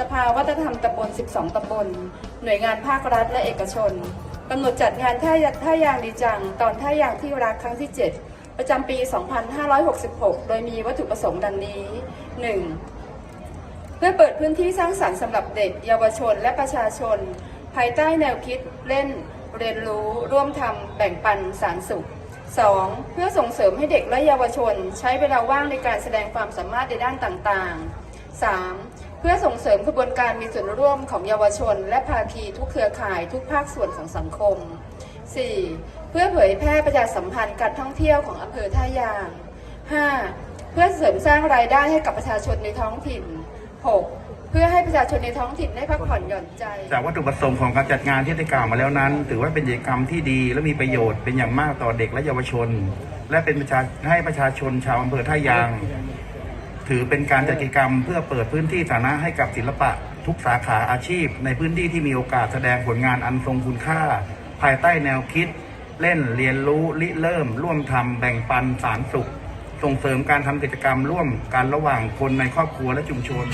สภาวัฒนธรรมตำบล 12 ตำบล หน่วยงานภาครัฐและเอกชนกำหนดจัดงานท่ายท่ายางดีจัง ตอนท่ายางที่รักครั้งที่ 7 ประจำปี 2566 โดยมีวัตถุประสงค์ดังนี้ 1. เพื่อเปิดพื้นที่สร้างสรรค์สำหรับเด็ก เยาวชนและประชาชน ภายใต้แนวคิดเล่น เรียนรู้ ร่วมทำแบ่งปันสารสุข 2. เพื่อส่งเสริมให้เด็กและเยาวชน ใช้เวลาว่างในการแสดงความสามารถในด้านต่างๆ 3. เพื่อส่งเสริมกระบวนการมีส่วนร่วมของเยาวชน และภาคีทุกเครือข่ายทุกภาคส่วนของสังคม 4. เพื่อเผยแพร่ประชาสัมพันธ์การท่องเที่ยวของอำเภอท่ายาง 5. เพื่อเสริมสร้างรายได้ให้กับประชาชนในท้องถิ่น 6. เพื่อให้ประชาชนในท้องถิ่นได้พักผ่อนหย่อนใจ จากวัตถุประสงค์ของการจัดงานที่ได้กล่าวมาแล้วนั้น ถือว่าเป็นกิจกรรมที่ดีและมีประโยชน์เป็นอย่างมากต่อเด็กและเยาวชน และเป็นประชาให้ประชาชนชาวอำเภอท่ายาง ถือเป็นการจัดกิจกรรม เพื่อเปิดพื้นที่สาธารณะให้กับศิลปะ ทุกสาขาอาชีพ ในพื้นที่ที่มีโอกาสแสดงผลงานอันทรงคุณค่า ภายใต้แนวคิด เล่นเรียนรู้ริเริ่ม ร่วมทำแบ่งปันสารสุข ส่งเสริมการทำกิจกรรมร่วมกันระหว่างคนในครอบครัวและชุมชน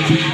Thank